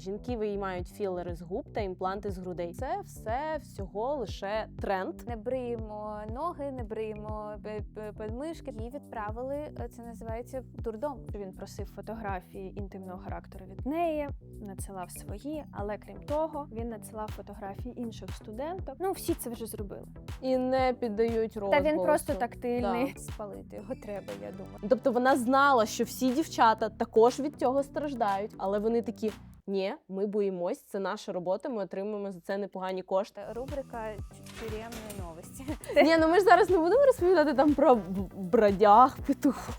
Жінки виймають філери з губ та імпланти з грудей. Це все всього лише тренд. Не бриємо ноги, не бриємо подмишки. Її відправили. е, Це називається дурдом. Він просив фотографії інтимного характеру від неї, надсилав свої, але крім того, він надсилав фотографії інших студенток. Ну, всі це вже зробили. І не піддають Та він просто тактильний. Спалити його треба, я думаю. Тобто вона знала, що всі дівчата також від цього страждають, але вони такі: ні, ми боїмось, це наша робота, ми отримуємо за це непогані кошти. Рубрика «Тю- тюремні новості. Ні, ну ми ж зараз не будемо розповідати там про бродяг, петуху.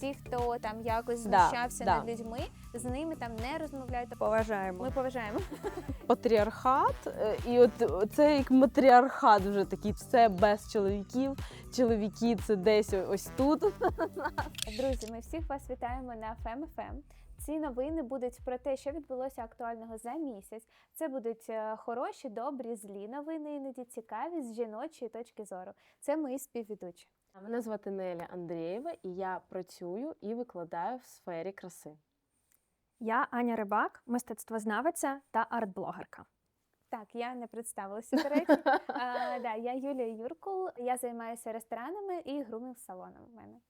Ті, хто там якось Да, знущався да. над людьми, з ними там не розмовляють. Поважаємо. Ми поважаємо. Патріархат, е, і от це як матріархат вже такий, все без чоловіків. Чоловіки це десь ось тут. Друзі, ми всіх вас вітаємо на FemFM. Ці новини будуть про те, що відбулося актуального за місяць. Це будуть е, хороші, добрі, злі новини, іноді цікаві з жіночої точки зору. Це ми співведучі. Мене звати Неля Андрієва, і я працюю і викладаю в сфері краси. Я Аня Рибак, мистецтвознавиця та арт-блогерка. Так, я не представилася, до речі. А, да, я Юлія Юркул, я займаюся ресторанами і грумінг салоном в мене.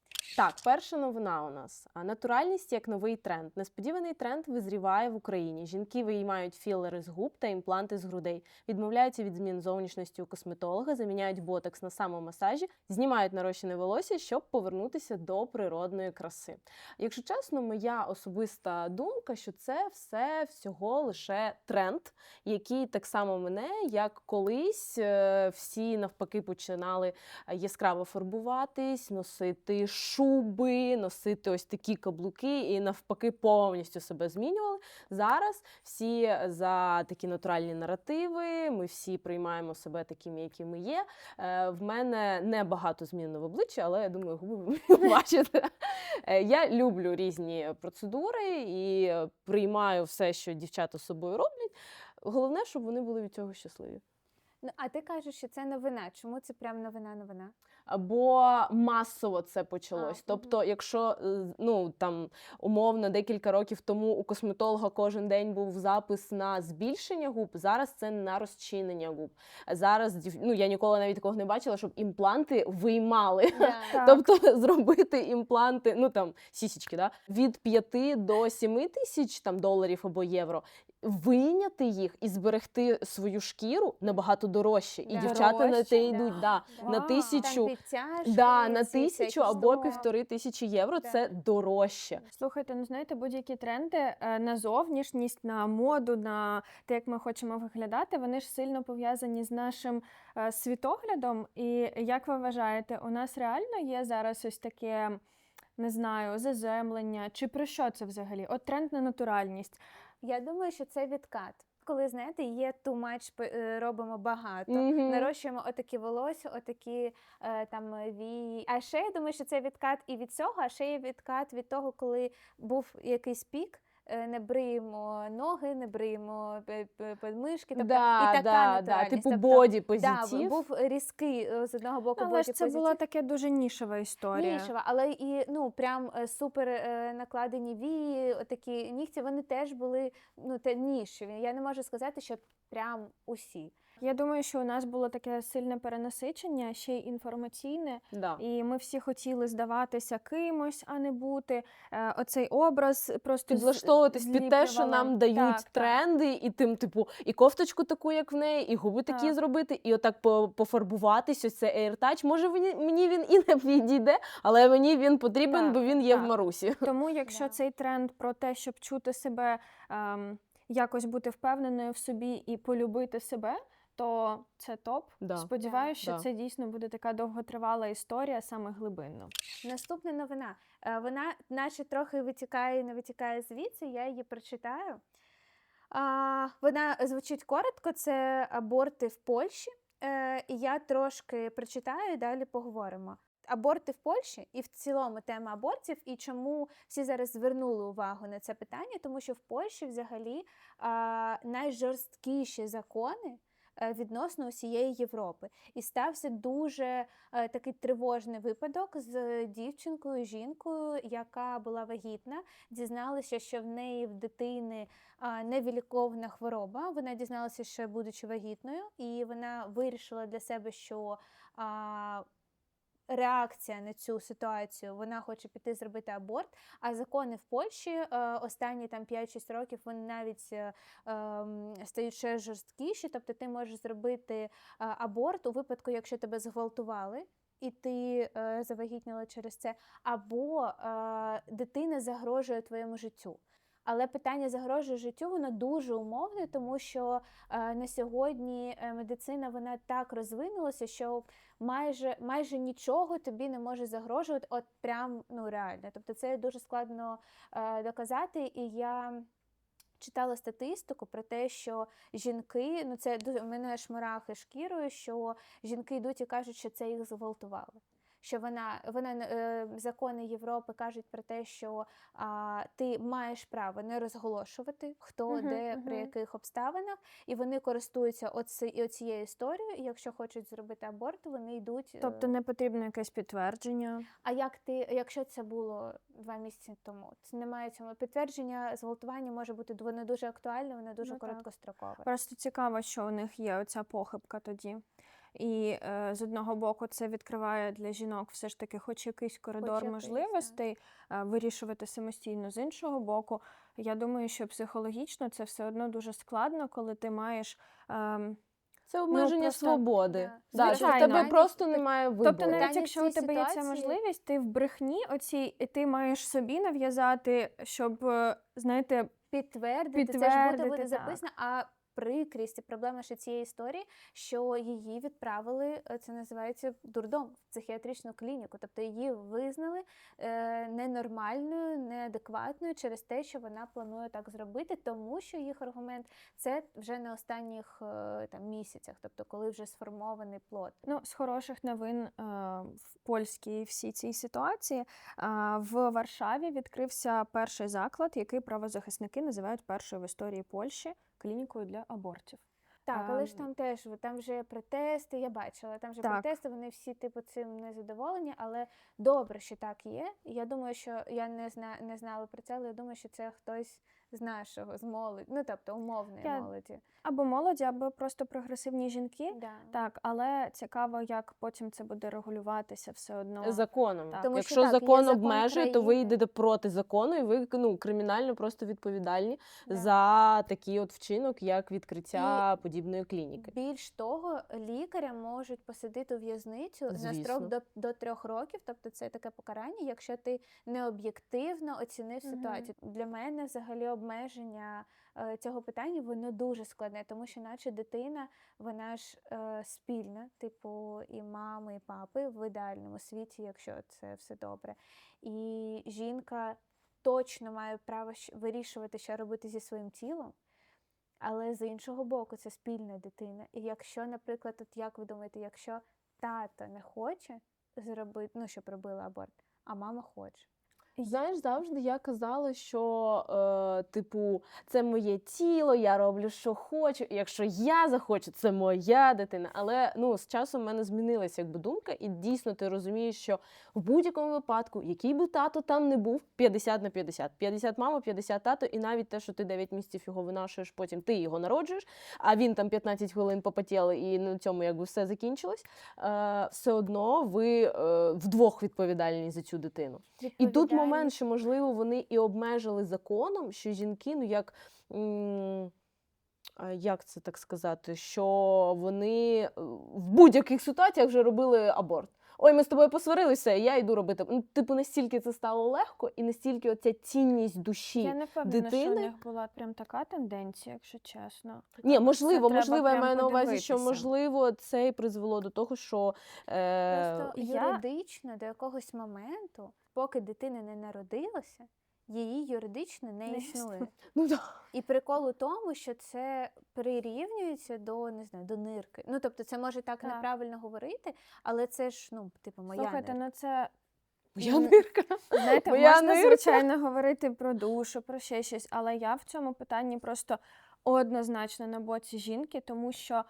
Так, перша новина у нас. Натуральність як новий тренд. Несподіваний тренд визріває в Україні. Жінки виймають філери з губ та імпланти з грудей, відмовляються від змін зовнішності у косметолога, заміняють ботекс на самомасажі, знімають нарощене волосся, щоб повернутися до природної краси. Якщо чесно, моя особиста думка, що це все всього лише тренд, який так само мене, як колись е, всі навпаки починали е, яскраво фарбуватись, носити шуби, носити ось такі каблуки і навпаки повністю себе змінювали. Зараз всі за такі натуральні наративи. Ми всі приймаємо себе такими, які ми є. Е, В мене не багато змін в обличчі, але я думаю, губи бачите. Е, Я люблю різні процедури і приймаю все, що дівчата з собою роблять. Головне, щоб вони були від цього щасливі. Ну, а ти кажеш, що це новина. Чому це прям новина-новина? Або масово це почалось. А, тобто, якщо е, ну там умовно декілька років тому у косметолога кожен день був запис на збільшення губ, зараз це на розчинення губ. Зараз ну я ніколи навіть такого не бачила, щоб імпланти виймали. Так. Тобто зробити імпланти, ну там сісічки, да, від 5 до 7 тисяч там доларів або євро. Вийняти їх і зберегти свою шкіру набагато дорожче. І Да. дівчата на те йдуть. Да, на Вау. тисячу. Да, на тисячу або півтори тисячі євро Да. це дорожче. Слухайте, ну знаєте, будь-які тренди е, на зовнішність, на моду, на те, як ми хочемо виглядати, вони ж сильно пов'язані з нашим е, світоглядом. І як ви вважаєте, у нас реально є зараз ось таке, не знаю, заземлення, чи про що це взагалі? От тренд на натуральність. Я думаю, що це відкат. Коли знаєте, є too much, е, робимо багато. Мгм. Нарощуємо отакі волосся, отакі е, там вії. А ще я думаю, що це відкат і від цього, а ще є відкат від того, коли був якийсь пік. Е, Не бриємо ноги, не бриємо пе- Тобто да, і така да, да, типу Тобто, боді Да, був різкий е, з одного боку Але ж це була така дуже нішева історія. Нішева, але і ну прям е, супер накладені вії, такі нігті, вони теж були ну те нішеві. Я не можу сказати, що прям усі. Я думаю, що у нас було таке сильне перенасичення, ще й інформаційне. Да. І ми всі хотіли здаватися кимось, а не бути. Е, оцей образ просто Підлаштовуватись під те, що нам дають Так, так. тренди, і тим, типу, і кофточку таку, як в неї, і губи такі Так. зробити, і отак по- пофарбуватись, ось це AirTouch. Може, мені, мені він і не підійде, але мені він потрібен, Так, бо він є в. Марусі. Тому, якщо Да. цей тренд про те, щоб чути себе, ем, якось бути впевненою в собі і полюбити себе, то це топ. Да. Сподіваюся, що Да. це дійсно буде така довготривала історія, саме глибинно. Наступна новина. Е, Вона, наче трохи витікає, і не витікає звідси. Я її прочитаю. А, вона звучить коротко: це аборти в Польщі. Е, і я трошки прочитаю і далі поговоримо. Аборти в Польщі і в цілому тема абортів, і чому всі зараз звернули увагу на це питання, тому що в Польщі взагалі а, найжорсткіші закони відносно усієї Європи. І стався дуже е, такий тривожний випадок з дівчинкою, жінкою, яка була вагітна. Дізналася, що в неї в дитини невіліковна хвороба. Вона дізналася, що будучи вагітною, і вона вирішила для себе, що реакція на цю ситуацію, вона хоче піти зробити аборт. А закони в Польщі е, останні там 5-6 років вони навіть е, ем, стають ще жорсткіші. Тобто ти можеш зробити е, аборт у випадку, якщо тебе зґвалтували. І ти завагітніла через це, або е, дитина загрожує твоєму життю. Але питання загрожує життю, воно дуже умовне, тому що е, на сьогодні е, медицина вона так розвинулася, що майже майже нічого тобі не може загрожувати, от прям ну реально. Тобто це дуже складно е, доказати. І я читала статистику про те, що жінки, ну це дуже мене аж шкірою, що жінки йдуть і кажуть, що це їх зґвалтували. Що вона, вона е, закони Європи кажуть про те, що а, ти маєш право не розголошувати, хто Мгм, де при яких обставинах, і вони користуються оці, оцією історією. І якщо хочуть зробити аборт, вони йдуть. е, Тобто не потрібно якесь підтвердження. а як ти, якщо це було два місяці тому, це немає цьому підтвердження. Зґвалтування може бути воно дуже актуальне, воно дуже Ну, так. короткострокове. Просто цікаво, що у них є оця похибка тоді. І е, з одного боку це відкриває для жінок все ж таки хоч якийсь коридор якийсь, можливостей е, вирішувати самостійно. З іншого боку, я думаю, що психологічно це все одно дуже складно, коли ти маєш. ем, Це обмеження просто- свободи. Да. Да, що в тебе просто немає вибору. Тобто, навіть якщо у тебе є ця можливість, ти в брехні оцій, і ти маєш собі нав'язати, щоб, е, знаєте, Підтвердити, це ж Підтвердити, буде записано. А прикрість проблема ще цієї історії, що її відправили, е, це називається дурдом в психіатричну клініку. Тобто її визнали е, ненормальною, неадекватною через те, що вона планує так зробити, тому що їх аргумент це вже на останніх е, там місяцях, тобто коли вже сформований плод. Ну, з хороших новин в польській всій цій ситуації в Варшаві відкрився перший заклад, який правозахисники називають першою в історії Польщі клінікою для абортів. Так, але ж Ем, там теж там вже протести, я бачила, там вже Так. протести, вони всі типу цим не задоволені, але добре, що так є. Я думаю, що я не зна не знала про це, але я думаю, що це хтось з нашого, з молоді, ну тобто умовної Я- молоді. Або молоді, або просто прогресивні жінки. Да. Так, але цікаво, як потім це буде регулюватися все одно. законом. Так. Тому що Якщо так, є закон закон обмежує, то ви йдете проти закону, і ви ну, кримінально просто відповідальні Да. за такий от вчинок, як відкриття подібної клініки. Більш того, лікаря можуть посадити у в'язницю на строк до, до трьох років, тобто це таке покарання, якщо ти необ'єктивно оцінив Мгм. ситуацію. Для мене взагалі обмеження е, цього питання воно дуже складне, тому що наче дитина, вона ж е, спільна, типу і мами, і папи в ідеальному світі, якщо це все добре. І жінка точно має право вирішувати, що робити зі своїм тілом. Але з іншого боку, це спільна дитина. І якщо, наприклад, от як ви думаєте, якщо тато не хоче зробити, ну щоб робила аборт, а мама хоче. Знаєш, завжди я казала, що е, типу, це моє тіло, я роблю, що хочу. Якщо я захочу, це моя дитина. Але ну з часом в мене змінилася якби думка, і дійсно ти розумієш, що в будь-якому випадку, який би тато там не був, 50 на 50. 50 мама, 50 тато, і навіть те, що ти 9 місяців його винашуєш, потім ти його народжуєш, а він там 15 хвилин попотіли, і на цьому якби все закінчилось. Е, все одно ви е, вдвох відповідальні за цю дитину. І тут що можливо вони і обмежили законом, що жінки, ну як. Як це так сказати? Що вони е, в будь-яких ситуаціях вже робили аборт. Ой, ми з тобою посварилися, я йду робити. Ну, типу, настільки це стало легко, і настільки оця цінність душі. Я не впевнена, що у них була прям така тенденція, якщо чесно. Ні, можливо, це можливо, я маю на увазі, що можливо це і призвело до того, що е, Просто я- юридично до якогось моменту, поки дитина не народилася, її юридично не Не існує. ну да. І прикол у тому, що це прирівнюється до не знаю, до нирки. Ну тобто, це може так, Так. неправильно говорити, але це ж ну, типу, моя Слухайте, нирка. ну це моя нирка. Знаєте, Моя можна, нирка. звичайно, говорити про душу, про ще щось, але я в цьому питанні просто однозначно на боці жінки, тому що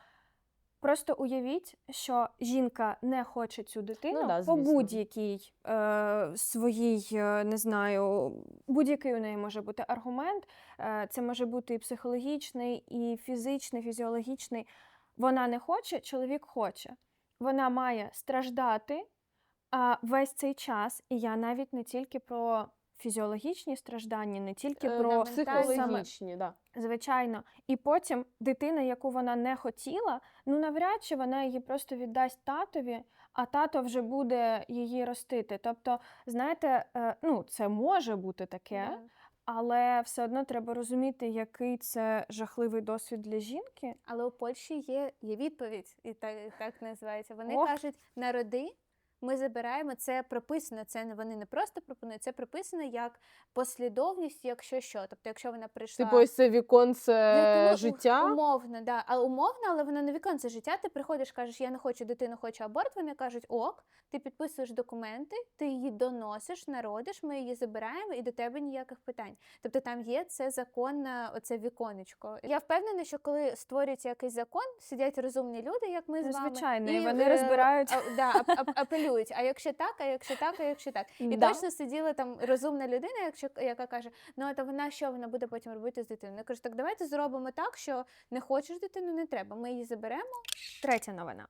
Просто уявіть, що жінка не хоче цю дитину Ну да, по будь-якій е, своїй, е, не знаю, будь-який у неї може бути аргумент. Е, це може бути і психологічний, і фізичний, фізіологічний. Вона не хоче, чоловік хоче. Вона має страждати а, весь цей час. І я навіть не тільки про фізіологічні страждання, не тільки Е, про Психологічні, да. Звичайно. І потім дитина, яку вона не хотіла, ну навряд чи вона її просто віддасть татові, а тато вже буде її ростити. Тобто, знаєте, е, ну це може бути таке, Да. але все одно треба розуміти, який це жахливий досвід для жінки. Але у Польщі є, є відповідь, і так, так називається. Вони Ох. кажуть, народи. Ми забираємо це прописано. Це не вони не просто пропонують, це прописано як послідовність, якщо що. Тобто, якщо вона прийшла Типу, ось це віконце Ну, життя. Умовно, да. Але умовно, але воно не віконце життя. Ти приходиш, кажеш, я не хочу дитину, хочу аборт. Вони кажуть, ок, ти підписуєш документи, ти її доносиш, народиш, ми її забираємо, і до тебе ніяких питань. Тобто там є це законне, оце віконечко. Я впевнена, що коли створюється якийсь закон, сидять розумні люди, як ми Ну, з вами, звичайно, і вони е, розбирають. а, да, ап- ап- А якщо так, а якщо так, а якщо так. І Да. точно сиділа там розумна людина, якщо яка каже, ну а то вона що вона буде потім робити з дитиною? Я кажу, так давайте зробимо так, що не хочеш дитину, не треба. Ми її заберемо. Третя новина.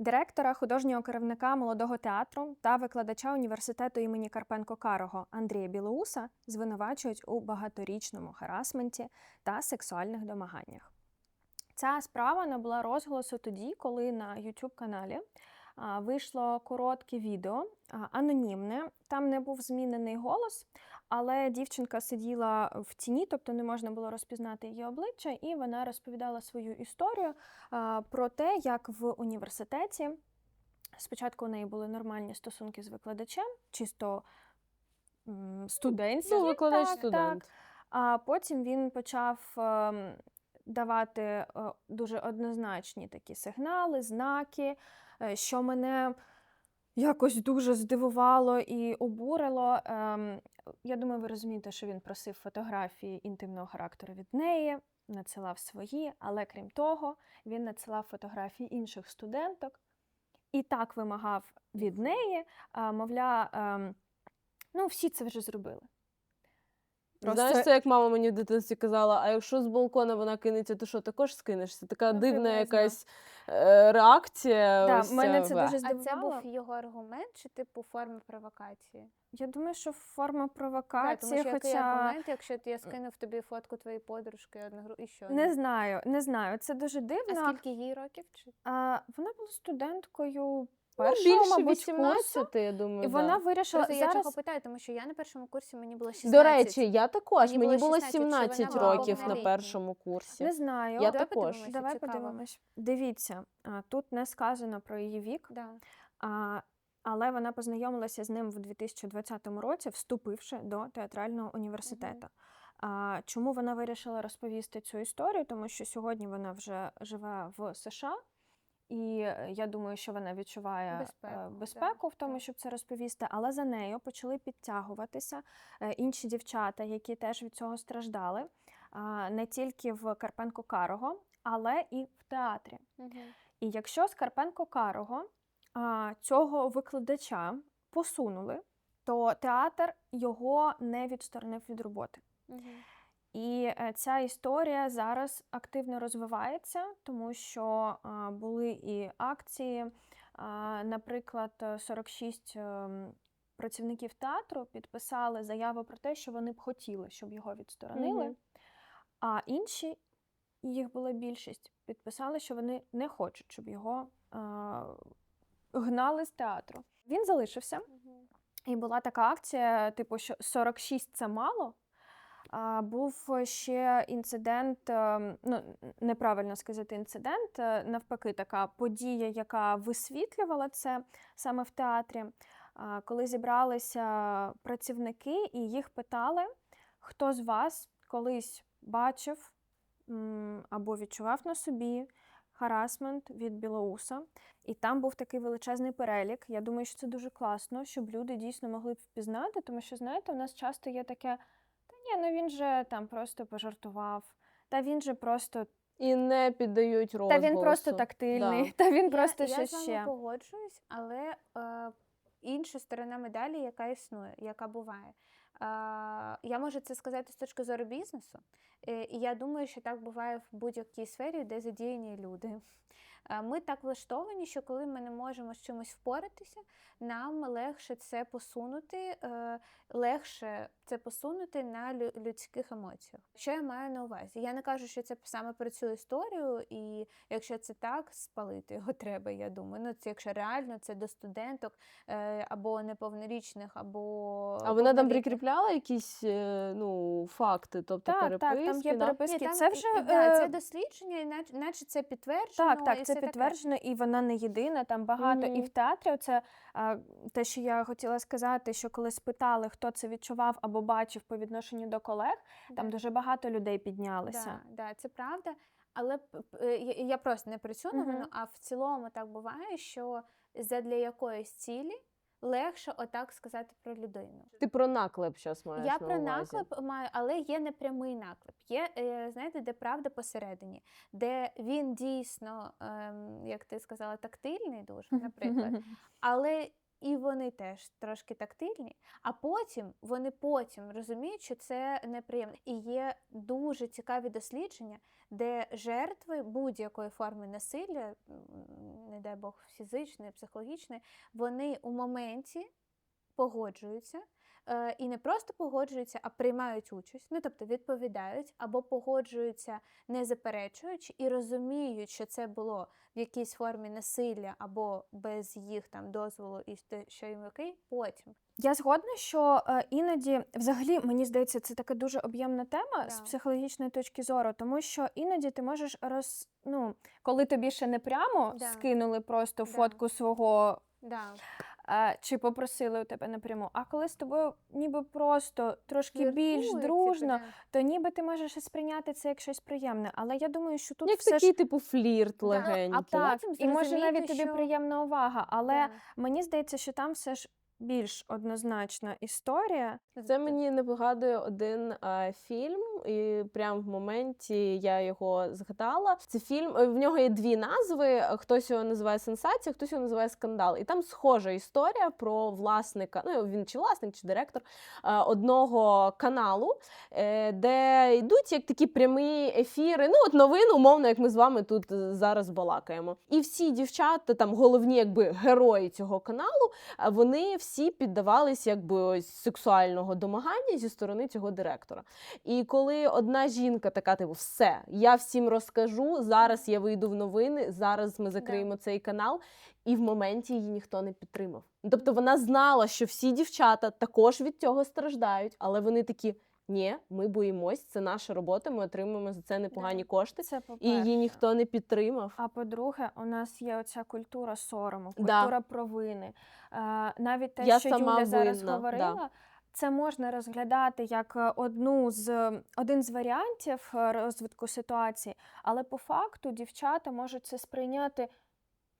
Директора художнього керівника молодого театру та викладача університету імені Карпенко Карого Андрія Білоуса звинувачують у багаторічному харасменті та сексуальних домаганнях. Ця справа набула розголосу тоді, коли на youtube каналі вийшло коротке відео, анонімне. Там не був змінений голос, але дівчинка сиділа в тіні, тобто не можна було розпізнати її обличчя, і вона розповідала свою історію про те, як в університеті спочатку у неї були нормальні стосунки з викладачем, чисто м, студентські. Ну, викладач-студент. А потім він почав ем, давати е, дуже однозначні такі сигнали, знаки, е, що мене якось дуже здивувало і обурило. Ем, я думаю, ви розумієте, що він просив фотографії інтимного характеру від неї, надсилав свої, але крім того, він надсилав фотографії інших студенток і так вимагав від неї, а, мовля, ем, ну, всі це вже зробили. Знаєш, це як мама мені в дитинстві казала: а якщо з балкона вона кинеться, то що також скинешся? Така Ну, дивна приблизно. якась е, реакція. Да, ось мене це дуже А це був його аргумент чи типу форма провокації? Я думаю, що форма Так, тому провокації, що який аргумент, якщо я скинув тобі фотку твоєї подружки одну і що? не знаю, не знаю. Це дуже А дивно. скільки їй років? Чи А, вона була студенткою першого, більше мабуть, 18, курсу, я думаю. і да. вона вирішила Просто я чого питаю, тому що я на першому курсі мені було 16. До речі, я також. Мені Мені було було 16, чи вона 17 років на повнолітня? першому курсі. Не знаю. Я Давай також. подивимося, Давай цікаво. подивимось. Дивіться, а, тут не сказано про її вік, Да. а, але вона познайомилася з ним в 2020 році, вступивши до театрального університету. А, чому вона вирішила розповісти цю історію? Тому що сьогодні вона вже живе в США. І е, я думаю, що вона відчуває е, Безпеку, безпеку, в тому, щоб це розповісти. Але за нею почали підтягуватися е, інші дівчата, які теж від цього страждали, не тільки в Карпенко Карого, але і в театрі. Мгм. І якщо з Карпенко Карого цього викладача посунули, то театр його не відсторонив від роботи. Мгм. І е, ця історія зараз активно розвивається, тому що були і акції. Наприклад, е, 46 ем, працівників театру підписали заяву про те, що вони б хотіли, щоб його відсторонили. Мгм. А інші, їх була більшість, підписали, що вони не хочуть, щоб його гнали з театру. Він залишився. Мгм. І була така акція, типу, що 46 це мало. А, був ще інцидент, ем, ну неправильно сказати інцидент, е, навпаки, така подія, яка висвітлювала це саме в театрі. Коли зібралися працівники і їх питали, хто з вас колись бачив або відчував на собі харасмент від Білоуса. І там був такий величезний перелік. Я думаю, що це дуже класно, щоб люди дійсно могли впізнати, тому що, знаєте, у нас часто є таке: та ні, ну він же там просто пожартував, та він же просто І не піддають Та він просто тактильний, Да. та він Я- просто я, щось з вами погоджуюсь, але е, інша сторона медалі, яка існує, яка буває. Е, я можу це сказати з точки зору бізнесу, е, і я думаю, що так буває в будь-якій сфері, де задіяні люди. Е, Ми так влаштовані, що коли ми не можемо з чимось впоратися, нам легше це посунути, е, легше це посунути на людських емоціях. Що я маю на увазі? Я не кажу, що це саме про цю історію, і якщо це так, спалити його треба, я думаю. Ну, це якщо реально це до студенток е, або неповнорічних, або А вона там прикріпляла якісь ну, факти, тобто Так, так, там є переписки. Ні, там, Це вже да, це дослідження, іначе, наче це підтверджено. Так, так, і це підтверджено, і вона не єдина. Там багато і в театрі. Це те, що я хотіла сказати, що коли спитали, хто це відчував або бачив по відношенню до колег, там дуже багато людей піднялися. Да, да, це правда. Але е, я просто не про цю Мгм. а в цілому так буває, що задля якоїсь цілі легше отак сказати про людину. Ти про наклеп зараз маєш Я на про увазі. наклеп маю, але є непрямий наклеп. Є, е, знаєте, де правда посередині, де він дійсно, ем, як ти сказала, тактильний дуже, наприклад. Але і вони теж трошки тактильні, а потім вони потім розуміють, що це неприємно. І є дуже цікаві дослідження, де жертви будь-якої форми насилля, не дай Бог, фізичне, психологічне, вони у моменті погоджуються. Е, І не просто погоджуються, а приймають участь, ну тобто відповідають або погоджуються, не заперечуючи, і розуміють, що це було в якійсь формі насилля або без їх там дозволу, і що їм окей, потім. Я згодна, що е, іноді, взагалі, мені здається, це така дуже об'ємна тема з психологічної точки зору, тому що іноді ти можеш роз, ну, коли тобі ще не прямо Да. скинули просто Да. фотку свого Да. Чи попросили у тебе напряму, а коли з тобою ніби просто трошки більш дружно, типу, то ніби ти можеш і сприйняти це як щось приємне. Але я думаю, що тут Як все такий ж типу флірт Да, а легенький. так, і може навіть навіть тобі приємна увага, але да. мені здається, що там все ж більш однозначна історія. Це мені не вигадує один е, фільм, і прямо в моменті я його згадала. Це фільм, е, в нього є дві назви. Хтось його називає сенсація, хтось його називає скандал. І там схожа історія про власника. Ну він чи власник, чи директор е, одного каналу, е, де йдуть як такі прямі ефіри. Ну, от новин, умовно, як ми з вами тут е, зараз балакаємо. І всі дівчата, там головні, якби герої цього каналу, вони всі піддавались якби ось сексуального домагання зі сторони цього директора. І коли одна жінка така, типу, все, я всім розкажу, зараз я вийду в новини, зараз ми закриємо цей канал, і в моменті її ніхто не підтримав. Тобто вона знала, що всі дівчата також від цього страждають, але вони такі. Ні, ми боїмось, це наша робота, ми отримуємо за це непогані кошти, Це і її ніхто не підтримав. А по-друге, у нас є оця культура сорому, Да. культура провини. Е, навіть те, Я що сама Юля зараз винна, да. говорила, це можна розглядати як е, одну з один з варіантів е, розвитку ситуації, але по факту дівчата можуть це сприйняти.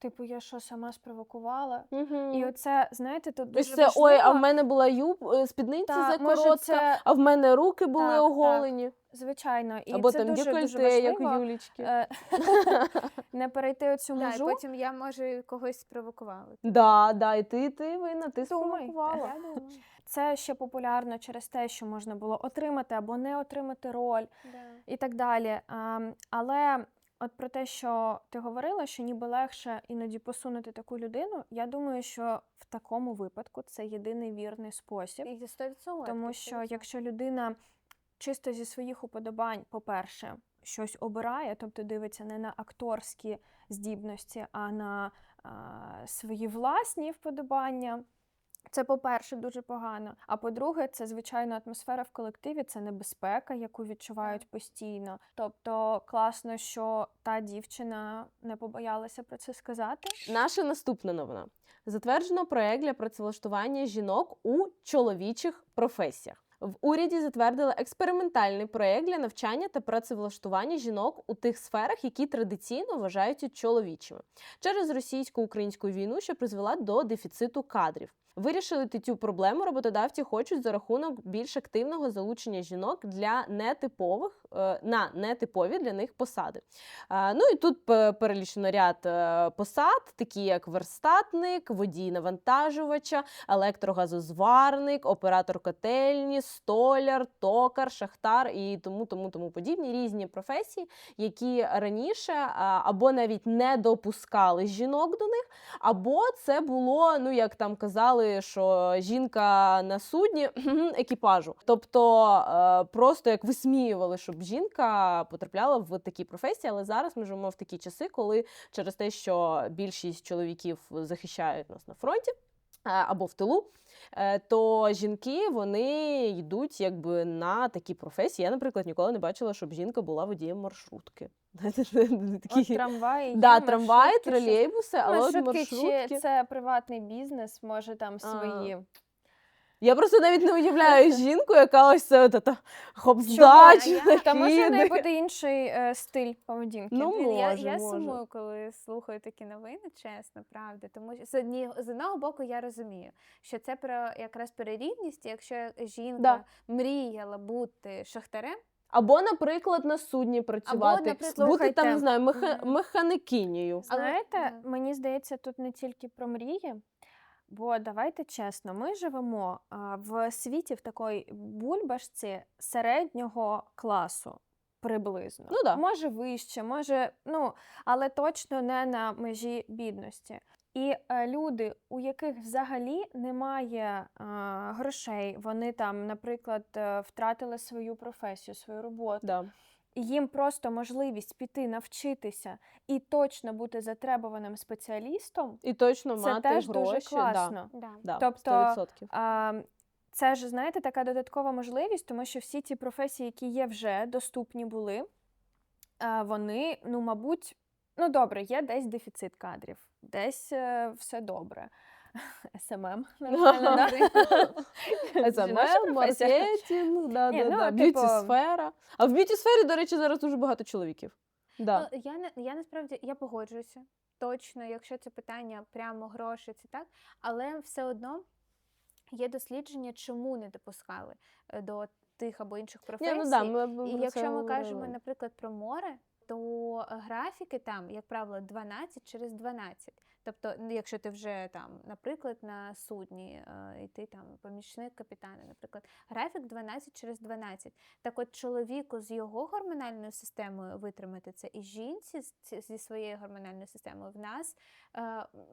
Типу, я що сама спровокувала? Угу. І оце, знаєте, тут дуже це ой, а в мене була юб, е, спідниця Та, закоротка, може, це а в мене руки були Так, так. оголені. звичайно, і Або це там дуже, дуже як важливо. у Юлічки. е, не перейти оцю Да, і потім я може когось спровокувала. Да, да, і ти, ти винна, ти Думай. спровокувала. Це ще популярно через те, що можна було отримати або не отримати роль да. і так далі. А, але от про те, що ти говорила, що ніби легше іноді посунути таку людину, я думаю, що в такому випадку це єдиний вірний спосіб. І 100%. Тому що якщо людина чисто зі своїх уподобань, по-перше, щось обирає, тобто дивиться не на акторські здібності, а на а, свої власні вподобання. Це, по-перше, дуже погано. А по-друге, це звичайно атмосфера в колективі, це небезпека, яку відчувають постійно. Тобто класно, що та дівчина не побоялася про це сказати. Наша наступна новина. Затверджено проект для працевлаштування жінок у чоловічих професіях. В уряді затвердили експериментальний проект для навчання та працевлаштування жінок у тих сферах, які традиційно вважаються чоловічими, через російсько-українську війну, що призвела до дефіциту кадрів. Вирішити цю проблему роботодавці хочуть за рахунок більш активного залучення жінок для нетипових е, на нетипові для них посади. Е, Ну і тут пе- перелічено ряд е, посад, такі як верстатник, водій навантажувача, електрогазозварник, оператор котельні, столяр, токар, шахтар і тому, тому, тому подібні різні професії, які раніше або навіть не допускали жінок до них, або це було, ну як там казали, що жінка на судні екіпажу. Тобто е, просто як висміювали, щоб жінка потрапляла в такі професії. Але зараз ми живемо в такі часи, коли через те, що більшість чоловіків захищають нас на фронті. Е, Або в тилу, е, то жінки вони йдуть якби на такі професії. Я, наприклад, ніколи не бачила, щоб жінка була водієм маршрутки. Такі... От трамваї, Да, трамваї, тролейбуси, але Маршрутки, маршрутки. чи це приватний бізнес, може там свої. Я просто навіть не уявляю жінку, яка ось це от, хоп Чому? здач. А я- Та може в неї буде інший е, стиль поведінки. Ну, Блін, я, може, я може. сумую, коли слухаю такі новини, чесно, правда. Тому що з, одні, з одного боку я розумію, що це про якраз про рівність. Якщо жінка Да. мріяла бути шахтарем, Або, наприклад, на судні працювати, наприклад, бути там, не знаю, меха... Але- Знаєте, мені здається, тут не тільки про мрії. Бо давайте чесно, ми живемо в світі в такій бульбашці середнього класу. Приблизно. Ну да. Може вище, може, ну, але точно не на межі бідності. І е, люди, у яких взагалі немає е, грошей, вони там, наприклад, е, втратили свою професію, свою роботу, Да. І їм просто можливість піти навчитися і точно бути затребуваним спеціалістом, І точно це мати теж гроші. дуже класно. да. Да, да, Тобто, 100%. А, це ж, знаєте, така додаткова можливість, тому що всі ті професії, які є вже доступні були, а, вони, ну, мабуть, ну добре, є десь дефіцит кадрів, десь е, все добре. СММ, да? Жіноча маркетинг, да, Ні, да, ну, да. типу- б'юті-сфера. А в б'юті-сфері, до речі, зараз дуже багато чоловіків. Да. Ну, я, не, я насправді я погоджуюся. Точно, якщо це питання прямо гроші, це так. Але все одно є дослідження, чому не допускали е, до тих або інших професій. Ні, ну, да, ми, І про якщо ми кажемо, говорили. наприклад, про море, то е, графіки там, як правило, 12 через 12. Тобто, ну, якщо ти вже там, наприклад, на судні, е, і ти там помічник капітана, наприклад, графік 12 через 12. Так от чоловіку з його гормональною системою витримати це, і жінці зі своєю гормональною системою в нас.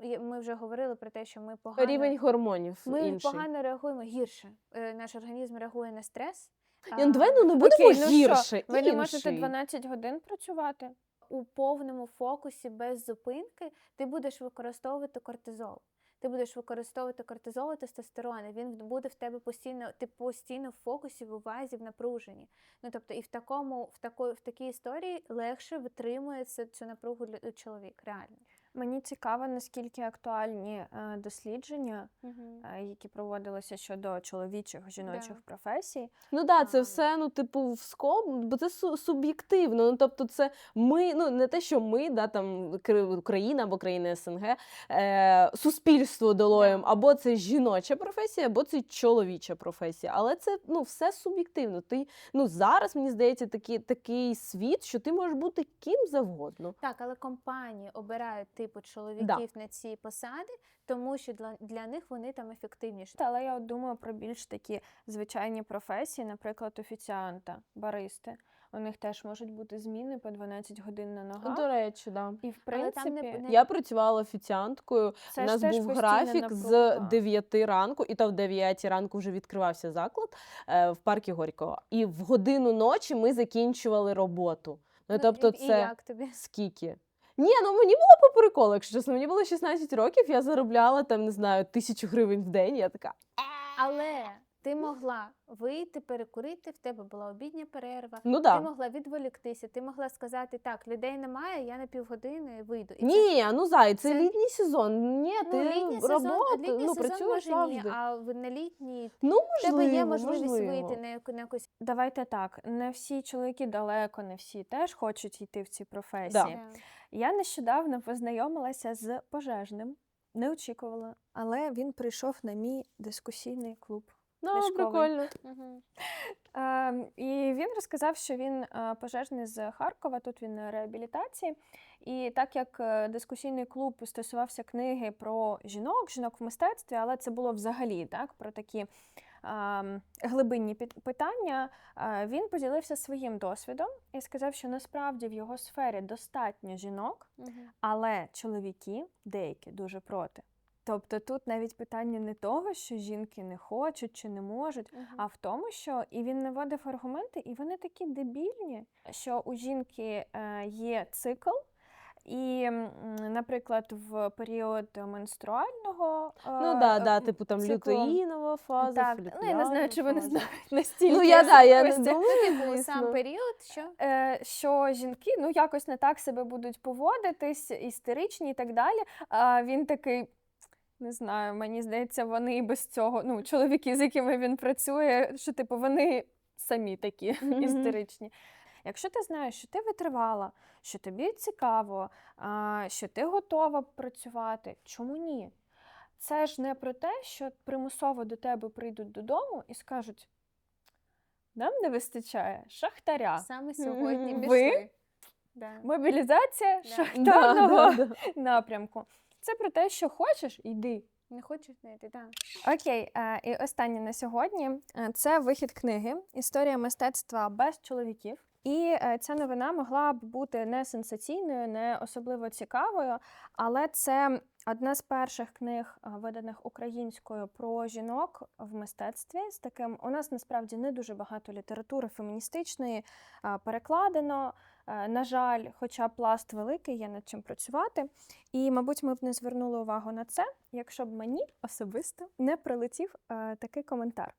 е, Ми вже говорили про те, що ми погано Рівень гормонів ми інший. погано реагуємо гірше. Е, Наш організм реагує на стрес. Ну, давай ну, не Окей, будемо ну що, гірше. Ви не можете 12 годин працювати? У повному фокусі без зупинки ти будеш використовувати кортизол. Ти будеш використовувати кортизол і тестостерон, він буде в тебе постійно, ти постійно в фокусі, в увазі, в напруженні. Ну тобто, і в такому, в такої, в такій історії легше витримується цю напругу чоловік, реально. Мені цікаво, наскільки актуальні е, дослідження, е, які проводилися щодо чоловічих жіночих Да. професій. Ну да, це все, ну, типу, в скоп, бо це суб'єктивно. Ну, тобто, це ми, ну не те, що ми, да, там Кри- Україна або країни СНГ, е, суспільство дало їм, Да. або це жіноча професія, або це чоловіча професія. Але це ну, все суб'єктивно. Ти ну зараз мені здається такий, такий світ, що ти можеш бути ким завгодно. Так, але компанії обирають типу чоловіків на ці посади, тому що для, для них вони там ефективніші. Але я от думаю про більш такі звичайні професії, наприклад, офіціанта, баристи. У них теж можуть бути зміни по 12 годин на ногах. До речі, да. І в принципі, не- Я працювала офіціанткою. це У нас був графік з напруга. 9 ранку, і то в 9 ранку вже відкривався заклад е, в парку Горького. І в годину ночі ми закінчували роботу. Ну, Ну, тобто, і, і це як тобі? скільки? Ні, ну мені було по приколу, якщо чесно. Мені було 16 років, я заробляла там, не знаю, тисячу гривень в день. Я така. Але ти могла вийти, перекурити, в тебе була обідня перерва. Ну да. Ти могла відволіктися, ти могла сказати, так, людей немає, я на півгодини вийду. І це- Ні, ну зай, це, це- літній сезон. Ні, ну, ти літній сезон, літній ну сезон може завжди. ні, а в- на літній Ну, в тебе є можливість можливо. вийти на, яку- на якусь давайте так, не всі чоловіки далеко, не всі теж хочуть йти в ці професії. Да. Я нещодавно познайомилася з пожежним. не очікувала, але він прийшов на мій дискусійний клуб. Ну, прикольно. Е, і він розказав, що він е, пожежний з Харкова, тут він на реабілітації. І так як е, дискусійний клуб стосувався книги про жінок, жінок в мистецтві, але це було взагалі так, про такі е, глибинні питання, е, він поділився своїм досвідом і сказав, що насправді в його сфері достатньо жінок, але чоловіки деякі дуже проти. Тобто тут навіть питання не того, що жінки не хочуть чи не можуть, а в тому, що і він наводив аргументи, і вони такі дебільні, що у жінки е, є цикл. І, наприклад, в період менструального Ну да, е, да, типу там циклу- лютеїнова фаза, так, ну я не знаю, чи вони знають настільки. Ну я да, я не думаю, сам період, що Е, що жінки ну якось не так себе будуть поводитись, істеричні і так далі. А він такий. Не знаю, мені здається, вони і без цього, ну, чоловіки, з якими він працює, що типу вони самі такі Мгм. істеричні. Якщо ти знаєш, що ти витривала, що тобі цікаво, що ти готова працювати, чому ні? Це ж не про те, що примусово до тебе прийдуть додому і скажуть: нам не вистачає шахтаря. саме сьогодні пішли. Ви? Да. Мобілізація Да. шахтарного да. напрямку. Це про те, що хочеш, йди. Не хочеш знайти, так. Окей, е, і останнє на сьогодні е, це вихід книги Історія мистецтва без чоловіків. І е, ця новина могла б бути не сенсаційною, не особливо цікавою, але це одна з перших книг, виданих українською про жінок в мистецтві. З таким у нас насправді не дуже багато літератури феміністичної перекладено. Е, На жаль, хоча пласт великий, є над чим працювати. І, мабуть, ми б не звернули увагу на це, якщо б мені особисто не прилетів е, такий коментар.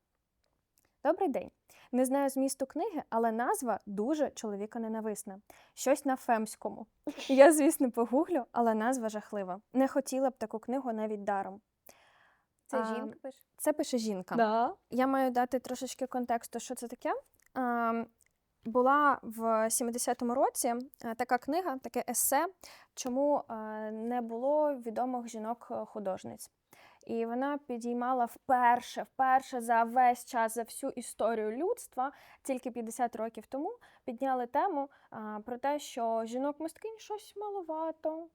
Добрий день. Не знаю змісту книги, але назва дуже чоловіконенависна. Щось на фемському. Я, звісно, погуглю, але назва жахлива. Не хотіла б таку книгу навіть даром. Це А, жінка пише. Це пише жінка. Да. Я маю дати трошечки контексту, що це таке. А, була в 70-му році е, така книга, таке есе, чому е, не було відомих жінок-художниць. І вона підіймала вперше, вперше за весь час, за всю історію людства, тільки 50 років тому, підняли тему про те, що жінок-мисткинь щось маловато.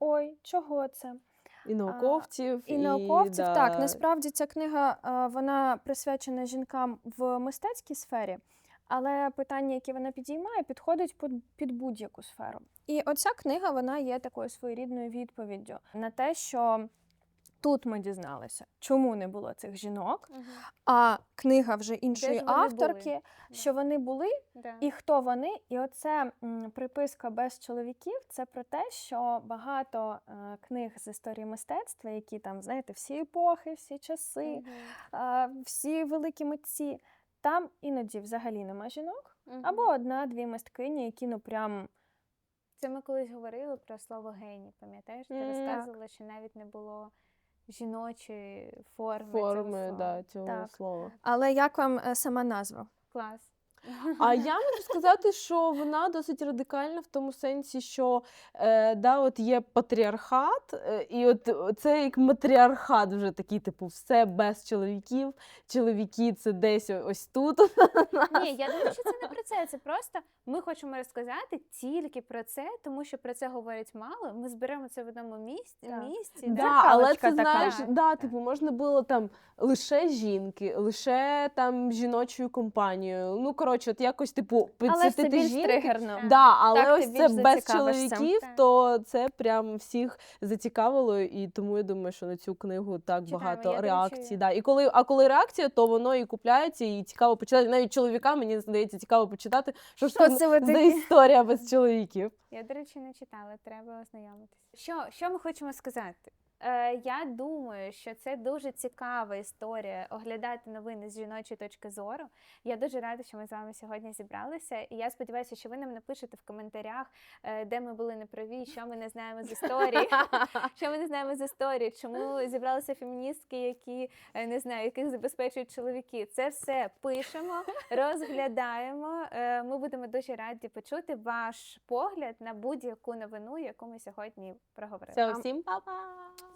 Ой, чого це? І науковців, І науковців, так, насправді ця книга е, вона присвячена жінкам в мистецькій сфері, але питання, які вона підіймає, підходить під, під будь-яку сферу. І оця книга вона є такою своєрідною відповіддю на те, що тут ми дізналися, чому не було цих жінок, а книга вже іншої вони були? авторки, що вони були Да. і хто вони? І оце приписка без чоловіків це про те, що багато е, книг з історії мистецтва, які там, знаєте, всі епохи, всі часи, е, всі великі митці, там іноді взагалі нема жінок, або одна-дві мисткині, які ну прям Це ми колись говорили про слово геній, пам'ятаєш? Ти mm, розказувала, що навіть не було жіночої форми. форми цього да, цього Так. слова. Але як вам е, сама назва? Клас. А я можу сказати, що вона досить радикальна в тому сенсі, що е, да, от є патріархат, е, і от це як матріархат вже такий, типу, все без чоловіків. Чоловіки це десь ось тут. Ні, я думаю, що це не про це. Це просто ми хочемо розказати тільки про це, тому що про це говорять мало. Ми зберемо це в одному місці. Так. місці Да, да. але це така. знаєш, да, типу, можна було там лише жінки, лише там жіночою компанією. Ну коротше, от якось типу Але підсвітити більш жінки. тригерно. Да, але Так ось це без чоловіків, Так. то це прям всіх зацікавило, і тому я думаю, що на цю книгу так Читаємо. багато реакцій. Да. І коли, а коли реакція, то воно і купляється, і цікаво почитати. Навіть чоловікам мені здається цікаво почитати, що ж Що це це за історія без чоловіків. Я, до речі, не читала, треба ознайомитися. Що, що ми хочемо сказати? Е, я думаю, що це дуже цікава історія оглядати новини з жіночої точки зору. Я дуже рада, що ми з вами сьогодні зібралися. І я сподіваюся, що ви нам напишете в коментарях, е, де ми були неправі, що ми не знаємо з історії. Що ми не знаємо з історії, чому зібралися феміністки, які е, не знаю, яких забезпечують чоловіки. Це все пишемо, розглядаємо. Ми будемо дуже раді почути ваш погляд на будь-яку новину, яку ми сьогодні проговорили. Все, всім па-па!